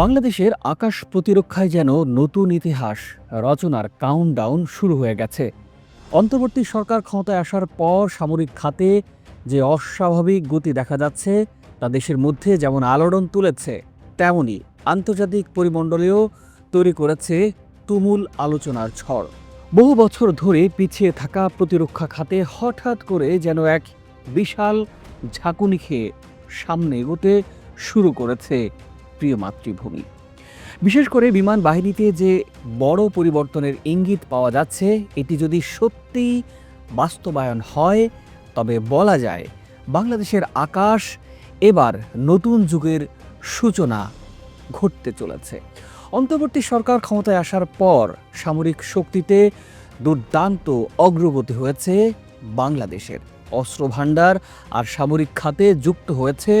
বাংলাদেশের আকাশ প্রতিরক্ষায় যেন নতুন ইতিহাস, রচনার কাউন্টডাউন শুরু হয়ে গেছে। অন্তর্বর্তী সরকার ক্ষমতায় আসার পর সামরিক খাতে যে অস্বাভাবিক গতি দেখা যাচ্ছে, তা দেশের মধ্যে যেমন আলোড়ন তুলেছে, তেমনি আন্তর্জাতিক পরিমণ্ডলেও তৈরি করেছে তুমুল আলোচনার ঝড়। বহু বছর ধরে পিছিয়ে থাকা প্রতিরক্ষা খাতে হঠাৎ করে যেন এক বিশাল ঝাঁকুনি খেয়ে সামনে এগোতে শুরু করেছে প্রিয় মাতৃভূমি। বিশেষ করে বিমান বাহিনীতে যে বড় পরিবর্তনের ইঙ্গিত পাওয়া যাচ্ছে, এটি যদি সত্যিই বাস্তবায়ন হয়, তবে বলা যায় বাংলাদেশের আকাশ এবার নতুন যুগের সূচনা ঘটতে চলেছে। অন্তর্বর্তী সরকার ক্ষমতায় আসার পর সামরিক শক্তিতে দুর্দান্ত অগ্রগতি হয়েছে বাংলাদেশের। অস্ত্র ভাণ্ডার আর সামরিক খাতে যুক্ত হয়েছে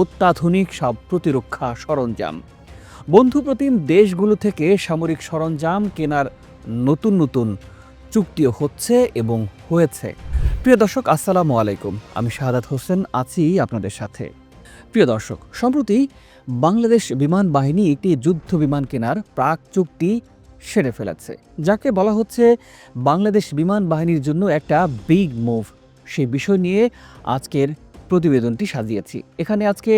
অত্যাধুনিক সব প্রতিরক্ষা সরঞ্জাম। বন্ধুপ্রতিম দেশগুলো থেকে সামরিক সরঞ্জাম কেনার নতুন নতুন চুক্তিও হচ্ছে এবং হয়েছে। প্রিয় দর্শক, আসসালামু আলাইকুম। আমি শাহাদাত হোসেন, আছি আপনাদের সাথে। প্রিয় দর্শক, সম্প্রতি বাংলাদেশ বিমান বাহিনী একটি যুদ্ধ বিমান কেনার প্রাক চুক্তি সেরে ফেলেছে, যাকে বলা হচ্ছে বাংলাদেশ বিমান বাহিনীর জন্য একটা বিগ মুভ। সেই বিষয় নিয়ে আজকের প্রতিবেদনটি সাজিয়েছি। এখানে আজকে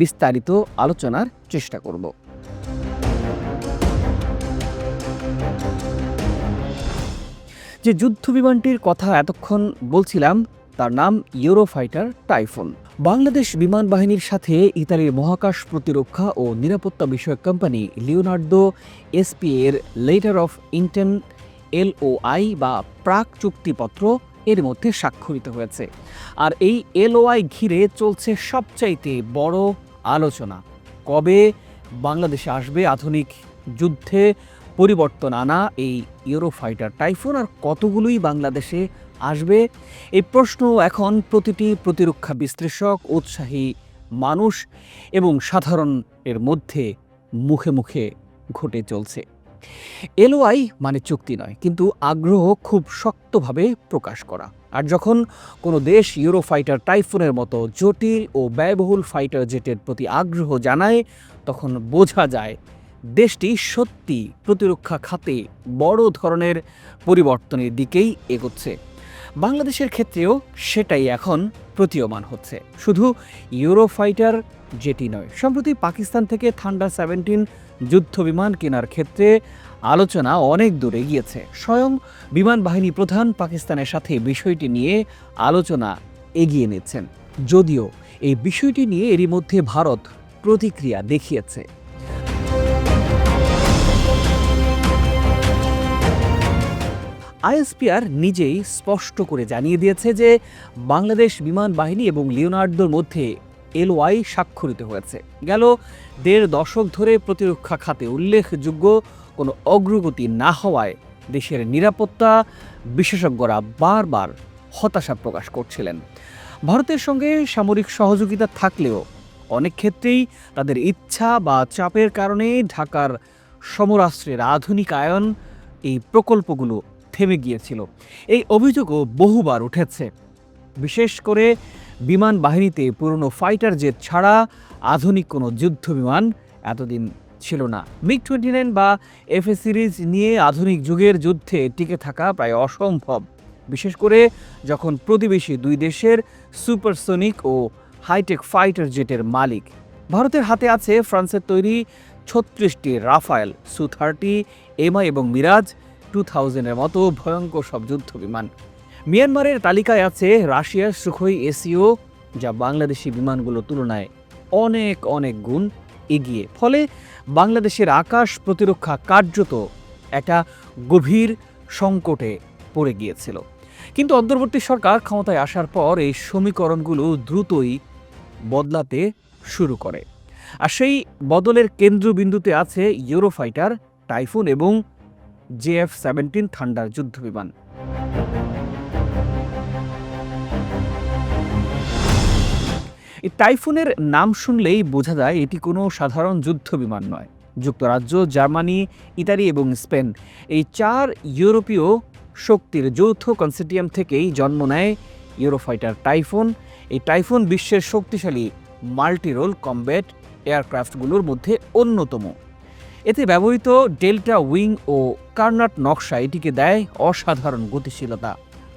বিস্তারিত আলোচনার চেষ্টা করব। যে যুদ্ধ বিমানটির কথা এতক্ষণ বলছিলাম, তার নাম ইউরোফাইটার টাইফুন। বাংলাদেশ বিমান বাহিনীর সাথে ইতালির মহাকাশ প্রতিরক্ষা ও নিরাপত্তা বিষয়ক কোম্পানি লিওনার্দো এসপি এর লেটার অফ ইন্টেন এলওআই বা প্রাক চুক্তিপত্র এর মধ্যে স্বাক্ষরিত হয়েছে। আর এই এলওআই ঘিরে চলছে সবচাইতে বড় আলোচনা। কবে বাংলাদেশে আসবে আধুনিক যুদ্ধে পরিবর্তন আনা এই ইউরোফাইটার টাইফুন আর কতগুলোই বাংলাদেশে আসবে? এই প্রশ্ন এখন প্রতিটি প্রতিরক্ষা বিশ্লেষক, উৎসাহী মানুষ এবং সাধারণের মধ্যে মুখে মুখে ঘটে চলছে। এলওআই মানে চুক্তি নয়, কিন্তু আগ্রহ খুব শক্তভাবে প্রকাশ করা। আর যখন কোনো দেশ ইউরোফাইটার টাইফুনের মতো জটিল ও ব্যয়বহুল ফাইটার জেটের প্রতি আগ্রহ জানায়, তখন বোঝা যায় দেশটি সত্যি প্রতিরক্ষা খাতে বড় ধরনের পরিবর্তনের দিকেই এগোচ্ছে। বাংলাদেশের ক্ষেত্রেও সেটাই এখন প্রতীয়মান হচ্ছে। শুধু ইউরোফাইটার যেটি নয়, সম্প্রতি পাকিস্তান থেকে থান্ডার সেভেন্টিন যুদ্ধ বিমান কেনার ক্ষেত্রে আলোচনা অনেক দূরে গিয়েছে স্বয়ং বিমান বাহিনী প্রধান পাকিস্তানের সাথে বিষয়টি নিয়ে আলোচনা এগিয়ে নিচ্ছেন। যদিও এই বিষয়টি নিয়ে এরই মধ্যে ভারত প্রতিক্রিয়া দেখিয়েছে। আইএসপিআর নিজেই স্পষ্ট করে জানিয়ে দিয়েছে যে বাংলাদেশ বিমান বাহিনী এবং লিওনার্দোর মধ্যে এলওয়াই স্বাক্ষরিত হয়েছে। গেল দেড় দশক ধরে প্রতিরক্ষা খাতে উল্লেখযোগ্য কোনো অগ্রগতি না হওয়ায় দেশের নিরাপত্তা বিশেষজ্ঞরা বারবার হতাশা প্রকাশ করছিলেন। ভারতের সঙ্গে সামরিক সহযোগিতা থাকলেও অনেক ক্ষেত্রেই তাদের ইচ্ছা বা চাপের কারণে ঢাকার সমরাস্ত্রের আধুনিকায়ন এই প্রকল্পগুলো থেমে গিয়েছিল। এই অভিযোগও বহুবার উঠেছে। বিশেষ করে বিমান বাহিনীতে পুরনো ফাইটার জেট ছাড়া আধুনিক কোনো যুদ্ধ বিমান এতদিন ছিল না। মিগ টোয়েন্টি নাইন বা এফএ সিরিজ নিয়ে আধুনিক যুগের যুদ্ধে টিকে থাকা প্রায় অসম্ভব। বিশেষ করে যখন প্রতিবেশী দুই দেশের সুপারসোনিক ও হাইটেক ফাইটার জেটের মালিক। ভারতের হাতে আছে ফ্রান্সের তৈরি ছত্রিশটি রাফায়েল সু থার্টি এমআই এবং মিরাজ। টু থাউজেন্ডের মতো ভয়ঙ্কর সব যুদ্ধ বিমান। মিয়ানমারের তালিকায় আছে রাশিয়ার সুখই এসিও, যা বাংলাদেশি বিমানগুলোর তুলনায় অনেক অনেক গুণ এগিয়ে। ফলে বাংলাদেশের আকাশ প্রতিরক্ষা কার্যত একটা গভীর সংকটে পড়ে গিয়েছিল। কিন্তু অন্তর্বর্তী সরকার ক্ষমতায় আসার পর এই সমীকরণগুলো দ্রুতই বদলাতে শুরু করে। আর সেই বদলের কেন্দ্রবিন্দুতে আছে ইউরোফাইটার, টাইফুন এবং জেএফ সেভেন্টিন থান্ডার যুদ্ধ বিমান টাইফুনের নাম শুনলেই বোঝা যায় এটি কোনো সাধারণ যুদ্ধ বিমান নয়। যুক্তরাজ্য, জার্মানি, ইতালি এবং স্পেন এই চার ইউরোপীয় শক্তির যৌথ কনসেটিয়াম থেকেই জন্ম নেয় ইউরোফাইটার টাইফুন। এই টাইফুন বিশ্বের শক্তিশালী মাল্টিরোল কমব্যাট এয়ারক্রাফটগুলোর মধ্যে অন্যতম। এতে ব্যবহৃত ডেল্টা উইং ও কার্নাট নকশা এটিকে দেয় অসাধারণ গতিশীলতা।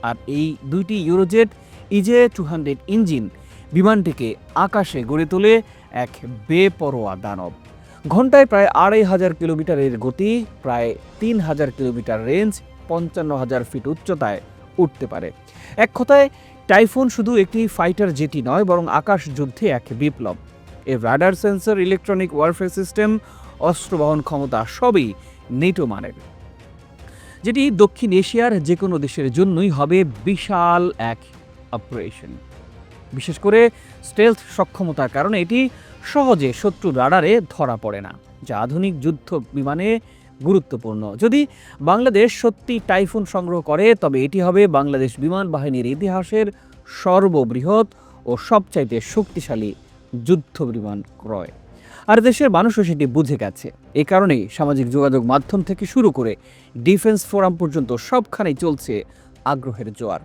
আর এই দুইটি Eurojet EJ two hundred engine, বিমানটিকে আকাশে গড়ে তোলে এক বেপরোয়া দানব। ঘন্টায় প্রায় আড়াই হাজার কিলোমিটারের গতি, প্রায় তিন হাজার কিলোমিটার রেঞ্জ, পঞ্চান্ন হাজার ফিট উচ্চতায় উঠতে পারে। এক কথায়, টাইফুন শুধু একটি ফাইটার জেটি নয়, বরং আকাশ যুদ্ধে এক বিপ্লব। এর radar sensor, electronic warfare system অস্ত্র বহন ক্ষমতা সবই নেটো মানের। যেটি দক্ষিণ এশিয়ার যে কোনো দেশের জন্যই হবে বিশাল এক অপারেশন। বিশেষ করে স্টেলথ সক্ষমতার কারণে এটি সহজে শত্রু রাডারে ধরা পড়ে না, যা আধুনিক যুদ্ধ বিমানে গুরুত্বপূর্ণ। যদি বাংলাদেশ সত্যি টাইফুন সংগ্রহ করে, তবে এটি হবে বাংলাদেশ বিমান বাহিনীর ইতিহাসের সর্ববৃহৎ ও সবচাইতে শক্তিশালী যুদ্ধ বিমান ক্রয়। আর দেশের মানুষও সেটি বুঝে গেছে। এ কারণেই সামাজিক যোগাযোগ মাধ্যম থেকে শুরু করে ডিফেন্স ফোরাম পর্যন্ত সবখানেই চলছে আগ্রহের জোয়ার।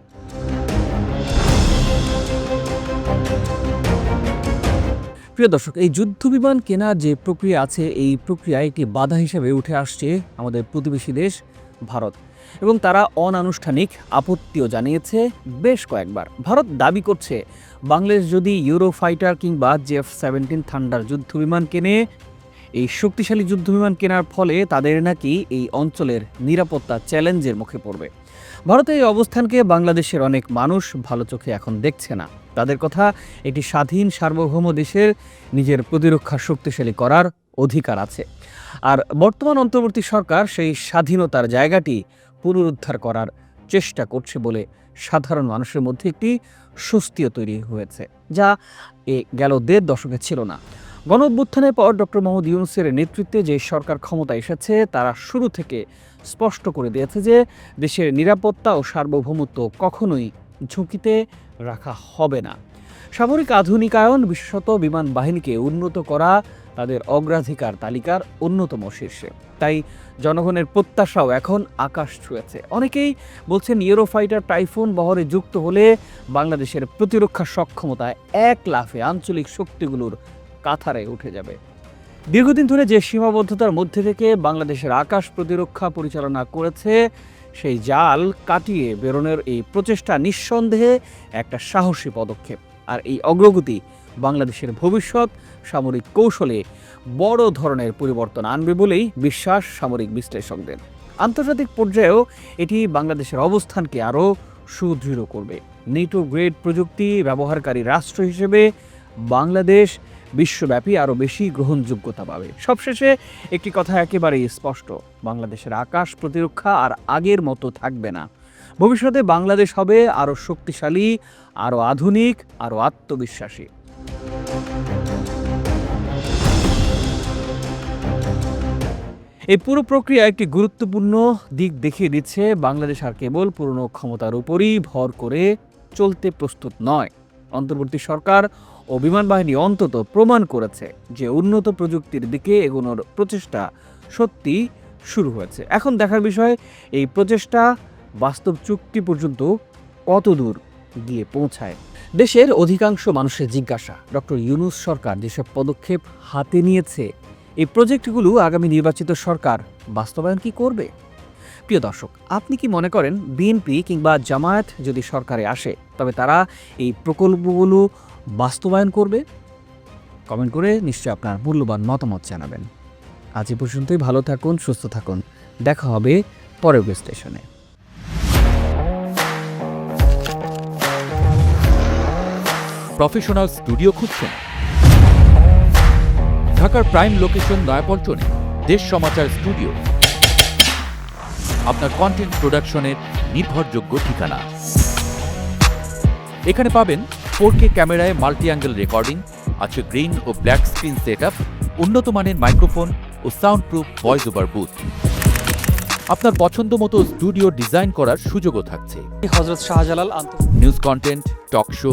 প্রিয় দর্শক, এই যুদ্ধ বিমান কেনার যে প্রক্রিয়া আছে, এই প্রক্রিয়ায় একটি বাধা হিসেবে উঠে আসছে আমাদের প্রতিবেশী দেশ, ভারত। এবং তারা অনানুষ্ঠানিক আপত্তিও জানিয়েছে বেশ কয়েকবার। ভারত দাবি করছে বাংলাদেশ যদি ইউরো ফাইটার কিংবা জেফ সেভেন্টিন থান্ডার যুদ্ধ বিমান কেনে, এই শক্তিশালী যুদ্ধ বিমান কেনার ফলে তাদের নাকি এই অঞ্চলের নিরাপত্তা চ্যালেঞ্জের মুখে পড়বে। ভারতের এই অবস্থানকে বাংলাদেশের অনেক মানুষ ভালো চোখে এখন দেখছে না। তাদের কথা একটি স্বাধীন, সার্বভৌম দেশের নিজের প্রতিরক্ষা শক্তিশালী করার অধিকার আছে। আর বর্তমান অন্তর্বর্তী সরকার সেই স্বাধীনতার জায়গাটি পুনরুদ্ধার করার চেষ্টা করছে বলে সাধারণ মানুষের মধ্যে একটি স্বস্তিও তৈরি হয়েছে, যা এ গেল দেড় দশকে ছিল না। গণ অভ্যুত্থানের পর ডক্টর মোহাম্মদ ইউনুসের নেতৃত্বে যে সরকার ক্ষমতা এসেছে, তারা শুরু থেকে স্পষ্ট করে দিয়েছে যে দেশের নিরাপত্তা ও সার্বভৌমত্ব কখনোই ঝুঁকিতে রাখা হবে না। সামরিক আধুনিকায়ন, বিশেষত বিমান বাহিনীকে উন্নত করা তাদের অগ্রাধিকার তালিকার অন্যতম শীর্ষে। তাই জনগণের প্রত্যাশাও এখন আকাশ ছুঁয়েছে। অনেকেই বলছেন ইউরোফাইটার টাইফুন বহরে যুক্ত হলে বাংলাদেশের প্রতিরক্ষা সক্ষমতা এক লাফে আঞ্চলিক শক্তিগুলোর কাথারে উঠে যাবে। দীর্ঘদিন ধরে যে সীমাবদ্ধতার মধ্যে থেকে বাংলাদেশের আকাশ প্রতিরক্ষা পরিচালনা করেছে, সেই জাল কাটিয়ে বেরোনোর এই প্রচেষ্টা নিঃসন্দেহে একটা সাহসী পদক্ষেপ। আর এই অগ্রগতি বাংলাদেশের ভবিষ্যৎ সামরিক কৌশলে বড় ধরনের পরিবর্তন আনবে বলেই বিশ্বাস সামরিক বিশ্লেষকদের। আন্তর্জাতিক পর্যায়েও এটি বাংলাদেশের অবস্থানকে আরও সুদৃঢ় করবে। নেটো গ্রেড প্রযুক্তি ব্যবহারকারী রাষ্ট্র হিসেবে বাংলাদেশ বিশ্বব্যাপী আরও বেশি গ্রহণযোগ্যতা পাবে। সবশেষে একটি কথা একেবারেই স্পষ্ট, বাংলাদেশের আকাশ প্রতিরক্ষা আর আগের মতো থাকবে না। ভবিষ্যতে বাংলাদেশ হবে আরও শক্তিশালী, আরও আধুনিক, আরও আত্মবিশ্বাসী। এই পুরো প্রক্রিয়া একটি গুরুত্বপূর্ণ দিক দেখিয়ে দিচ্ছে, বাংলাদেশ আর কেবল পুরনো ক্ষমতার উপরই ভর করে চলতে প্রস্তুত নয়। অন্তর্বর্তী সরকার ও বিমান বাহিনী অন্তত প্রমাণ করেছে যে উন্নত প্রযুক্তির দিকে এগোনোর প্রচেষ্টা সত্যি শুরু হয়েছে। এখন দেখার বিষয়, এই প্রচেষ্টা বাস্তব চুক্তি পর্যন্ত কত দূর গিয়ে পৌঁছায়? দেশের অধিকাংশ মানুষের জিজ্ঞাসা। ডক্টর ইউনুস সরকার যেসব পদক্ষেপ হাতে নিয়েছে, এই প্রজেক্টগুলো আগামী নির্বাচিত সরকার বাস্তবায়ন কি করবে? প্রিয় দর্শক, আপনি কি মনে করেন বিএনপি কিংবা জামায়াত যদি সরকারে আসে, তবে তারা এই প্রকল্পগুলো বাস্তবায়ন করবে? কমেন্ট করে নিশ্চয়ই আপনার মূল্যবান মতামত জানাবেন। আজ এ পর্যন্তই, ভালো থাকুন, সুস্থ থাকুন। দেখা হবে পরের স্টেশনে প্রফেশনাল স্টুডিও খুঁজছেন ঢাকার প্রাইম লোকেশন নয়াপল্টনে দেশ সমাচার স্টুডিও। আপনার কন্টেন্ট প্রোডাকশনের নির্ভরযোগ্য ঠিকানা। এখানে পাবেন ফোর কে ক্যামেরায় মাল্টি অ্যাঙ্গেল রেকর্ডিং আছে গ্রিন ও ব্ল্যাক স্ক্রিন সেট আপ উন্নত মানের মাইক্রোফোন ও sound proof voice over booth আপনার পছন্দ মতো স্টুডিও ডিজাইন করার সুযোগও থাকছে। Hazrat Shahjalal news content talk show